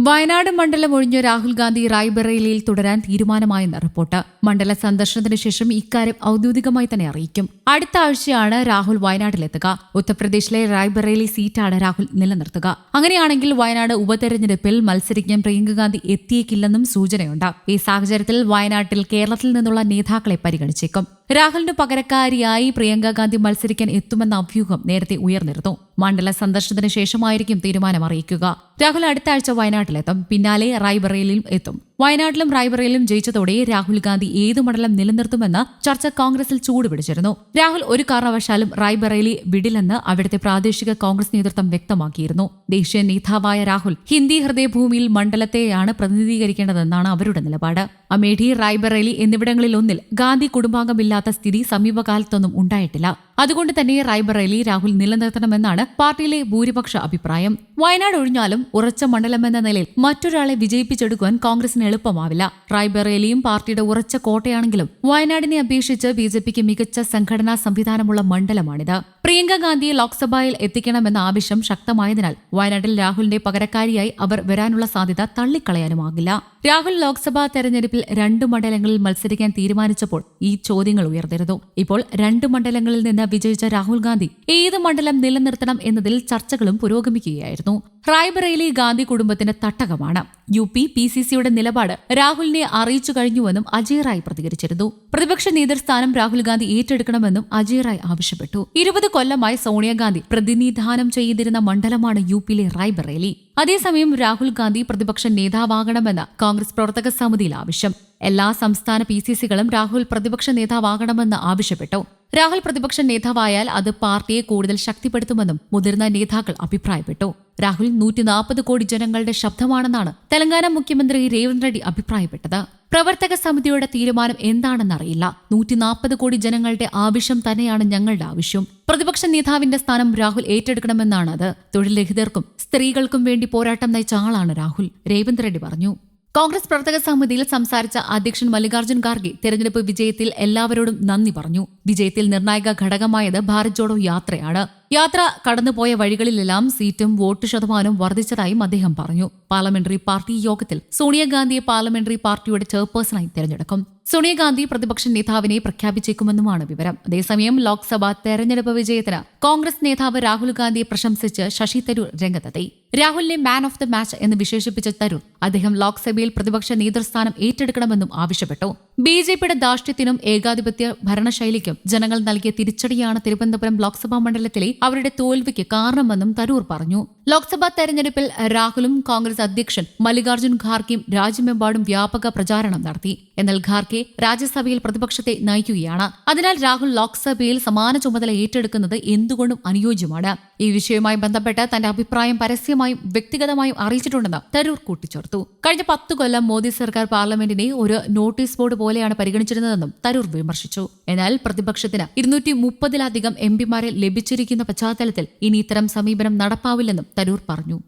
വയനാട് മണ്ഡലം ഒഴിഞ്ഞ് രാഹുൽ ഗാന്ധി റായ്ബറേലിയിൽ തുടരാൻ തീരുമാനമായെന്ന റിപ്പോർട്ട്. മണ്ഡല സന്ദർശനത്തിന് ശേഷം ഇക്കാര്യം ഔദ്യോഗികമായി തന്നെ അറിയിക്കും. അടുത്ത ആഴ്ചയാണ് രാഹുൽ വയനാട്ടിലെത്തുക. ഉത്തർപ്രദേശിലെ റായ്ബറേലി സീറ്റാണ് രാഹുൽ നിലനിർത്തുക. അങ്ങനെയാണെങ്കിൽ വയനാട് ഉപതെരഞ്ഞെടുപ്പിൽ മത്സരിക്കാൻ പ്രിയങ്ക ഗാന്ധി എത്തിയേക്കില്ലെന്നും സൂചനയുണ്ട്. ഈ സാഹചര്യത്തിൽ വയനാട്ടിൽ കേരളത്തിൽ നിന്നുള്ള നേതാക്കളെ പരിഗണിച്ചേക്കും. രാഹുലിന് പകരക്കാരിയായി പ്രിയങ്ക ഗാന്ധി മത്സരിക്കാൻ എത്തുമെന്ന അഭ്യൂഹം നേരത്തെ ഉയർന്നിരുന്നു. മണ്ഡല സന്ദർശനത്തിന് ശേഷമായിരിക്കും തീരുമാനം അറിയിക്കുക. രാഹുൽ അടുത്ത ആഴ്ച വയനാട്ടിലെത്തും. പിന്നാലെ റായ്ബറേലിയും എത്തും. വയനാട്ടിലും റായ്ബറയിലും ജയിച്ചതോടെ രാഹുൽ ഗാന്ധി ഏതു മണ്ഡലം നിലനിർത്തുമെന്ന് ചർച്ച കോൺഗ്രസിൽ ചൂടുപിടിച്ചിരുന്നു. രാഹുൽ ഒരു കാരണവശാലും റായ്ബറേലി വിടില്ലെന്ന് അവിടുത്തെ പ്രാദേശിക കോൺഗ്രസ് നേതൃത്വം വ്യക്തമാക്കിയിരുന്നു. ദേശീയ നേതാവായ രാഹുൽ ഹിന്ദി ഹൃദയഭൂമിയിൽ മണ്ഡലത്തെയാണ് പ്രതിനിധീകരിക്കേണ്ടതെന്നാണ് അവരുടെ നിലപാട്. അമേഠി റായ്ബറേലി എന്നിവിടങ്ങളിലൊന്നിൽ ഗാന്ധി കുടുംബാംഗമില്ലാത്ത സ്ഥിതി സമീപകാലത്തൊന്നും ഉണ്ടായിട്ടില്ല. അതുകൊണ്ട് തന്നെ റായ്ബറേലി രാഹുൽ നിലനിർത്തണമെന്നാണ് പാർട്ടിയിലെ ഭൂരിപക്ഷ അഭിപ്രായം. വയനാട് ഒഴിഞ്ഞാലും ഉറച്ച മണ്ഡലമെന്ന നിലയിൽ മറ്റൊരാളെ വിജയിപ്പിച്ചെടുക്കുവാൻ കോൺഗ്രസിന് എളുപ്പമാവില്ല. റായ്ബറേലിയും പാർട്ടിയുടെ ഉറച്ച കോട്ടയാണെങ്കിലും വയനാടിനെ അപേക്ഷിച്ച് ബി ജെ പിക്ക് മികച്ച സംഘടനാ സംവിധാനമുള്ള മണ്ഡലമാണിത്. പ്രിയങ്ക ഗാന്ധിയെ ലോക്സഭയിൽ എത്തിക്കണമെന്ന ആവശ്യം ശക്തമായതിനാൽ വയനാട്ടിൽ രാഹുലിന്റെ പകരക്കാരിയായി അവർ വരാനുള്ള സാധ്യത തള്ളിക്കളയാനുമാകില്ല. രാഹുൽ ലോക്സഭാ തെരഞ്ഞെടുപ്പിൽ രണ്ട് മണ്ഡലങ്ങളിൽ മത്സരിക്കാൻ തീരുമാനിച്ചപ്പോൾ ഈ ചോദ്യങ്ങൾ ഉയർന്നിരുന്നു. ഇപ്പോൾ രണ്ട് മണ്ഡലങ്ങളിൽ നിന്ന് വിജയിച്ച രാഹുൽ ഗാന്ധി ഏത് മണ്ഡലം നിലനിർത്തണം എന്നതിൽ ചർച്ചകളും പുരോഗമിക്കുകയായിരുന്നു. റായ്ബറേലി ഗാന്ധി കുടുംബത്തിന്റെ തട്ടകമാണ്. യു പി പി സി സിയുടെ നിലപാട് രാഹുലിനെ അറിയിച്ചു കഴിഞ്ഞുവെന്നും അജയ് റായ് പ്രതികരിച്ചിരുന്നു. പ്രതിപക്ഷ നേതൃസ്ഥാനം രാഹുൽ ഗാന്ധി ഏറ്റെടുക്കണമെന്നും അജയ് റായ് ആവശ്യപ്പെട്ടു. ഇരുപത് കൊല്ലമായി സോണിയാഗാന്ധി പ്രതിനിധാനം ചെയ്തിരുന്ന മണ്ഡലമാണ് യു പിയിലെ റായ്ബറേലി. അതേസമയം രാഹുൽ ഗാന്ധി പ്രതിപക്ഷ നേതാവാകണമെന്ന് കോൺഗ്രസ് പ്രവർത്തക സമിതിയിൽ ആവശ്യം. എല്ലാ സംസ്ഥാന പി സി സികളും രാഹുൽ പ്രതിപക്ഷ നേതാവാകണമെന്ന് ആവശ്യപ്പെട്ടു. രാഹുൽ പ്രതിപക്ഷ നേതാവായാൽ അത് പാർട്ടിയെ കൂടുതൽ ശക്തിപ്പെടുത്തുമെന്നും മുതിർന്ന നേതാക്കൾ അഭിപ്രായപ്പെട്ടു. രാഹുൽ നൂറ്റി നാൽപ്പത് കോടി ജനങ്ങളുടെ ശബ്ദമാണെന്നാണ് തെലങ്കാന മുഖ്യമന്ത്രി രേവന്ത് റെഡ്ഡി അഭിപ്രായപ്പെട്ടത്. പ്രവർത്തക സമിതിയുടെ തീരുമാനം എന്താണെന്നറിയില്ല. നൂറ്റി നാൽപ്പത് കോടി ജനങ്ങളുടെ ആവശ്യം തന്നെയാണ് ഞങ്ങളുടെ ആവശ്യം. പ്രതിപക്ഷ നേതാവിന്റെ സ്ഥാനം രാഹുൽ ഏറ്റെടുക്കണമെന്നാണ് അത് തൊഴിൽ രഹിതർക്കും സ്ത്രീകൾക്കും വേണ്ടി പോരാട്ടം നയിച്ച ആളാണ് രാഹുൽ രേവന്ത് റെഡ്ഡി പറഞ്ഞു. കോൺഗ്രസ് പ്രവർത്തക സമിതിയിൽ സംസാരിച്ച അധ്യക്ഷൻ മല്ലികാർജുൻ ഖാർഗെ തെരഞ്ഞെടുപ്പ് വിജയത്തിൽ എല്ലാവരോടും നന്ദി പറഞ്ഞു. വിജയത്തിൽ നിർണായക ഘടകമായത് ഭാരത് ജോഡോ യാത്രയാണ്. യാത്ര കടന്നുപോയ വഴികളിലെല്ലാം സീറ്റും വോട്ട് ശതമാനവും വർദ്ധിച്ചതായും അദ്ദേഹം പറഞ്ഞു. പാർലമെന്ററി പാർട്ടി യോഗത്തിൽ സോണിയാഗാന്ധിയെ പാർലമെന്ററി പാർട്ടിയുടെ ചെയർപേഴ്സണായി തെരഞ്ഞെടുക്കും. സോണിയാഗാന്ധി പ്രതിപക്ഷ നേതാവിനെ പ്രഖ്യാപിച്ചേക്കുമെന്നുമാണ് വിവരം. അതേസമയം ലോക്സഭാ തെരഞ്ഞെടുപ്പ് വിജയത്തിന് കോൺഗ്രസ് നേതാവ് രാഹുൽ ഗാന്ധിയെ പ്രശംസിച്ച് ശശി തരൂർ രംഗത്തെത്തി. രാഹുലിനെ മാൻ ഓഫ് ദ മാച്ച് എന്ന് വിശേഷിപ്പിച്ച തരൂർ അദ്ദേഹം ലോക്സഭയിൽ പ്രതിപക്ഷ നേതൃസ്ഥാനം ഏറ്റെടുക്കണമെന്നും ആവശ്യപ്പെട്ടു. ബി ജെ പിയുടെ ധാർഷ്ട്യത്തിനും ഏകാധിപത്യ ഭരണശൈലിക്കും ജനങ്ങൾ നൽകിയ തിരിച്ചടിയാണ് തിരുവനന്തപുരം ലോക്സഭാ മണ്ഡലത്തിലെ അവരുടെ തോൽവിക്ക് കാരണമെന്നും തരൂർ പറഞ്ഞു. ലോക്സഭാ തെരഞ്ഞെടുപ്പിൽ രാഹുലും കോൺഗ്രസ് അധ്യക്ഷൻ മല്ലികാർജുൻ ഖാർഗെയും രാജ്യമെമ്പാടും വ്യാപക പ്രചാരണം നടത്തി. എന്നാൽ ഖാർഗെ രാജ്യസഭയിൽ പ്രതിപക്ഷത്തെ നയിക്കുകയാണ്. അതിനാൽ രാഹുൽ ലോക്സഭയിൽ സമാന ചുമതല ഏറ്റെടുക്കുന്നത് എന്തുകൊണ്ടും അനുയോജ്യമാണ്. ഈ വിഷയവുമായി ബന്ധപ്പെട്ട് തന്റെ അഭിപ്രായം പരസ്യമായും വ്യക്തിഗതമായും അറിയിച്ചിട്ടുണ്ടെന്ന് തരൂർ കൂട്ടിച്ചേർത്തു. കഴിഞ്ഞ പത്തു കൊല്ലം മോദി സർക്കാർ പാർലമെന്റിനെ ഒരു നോട്ടീസ് ബോർഡ് പോലെയാണ് പരിഗണിച്ചിരുന്നതെന്നും തരൂർ വിമർശിച്ചു. എന്നാൽ പ്രതിപക്ഷത്തിന് ഇരുന്നൂറ്റി മുപ്പതിലധികം എം പിമാരെ ലഭിച്ചിരിക്കുന്ന പശ്ചാത്തലത്തിൽ ഇനി ഇത്തരം സമീപനം നടപ്പാവില്ലെന്നും തരൂർ പറഞ്ഞു.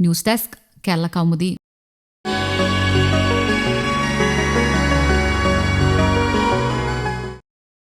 News desk Kerala Kaumudi.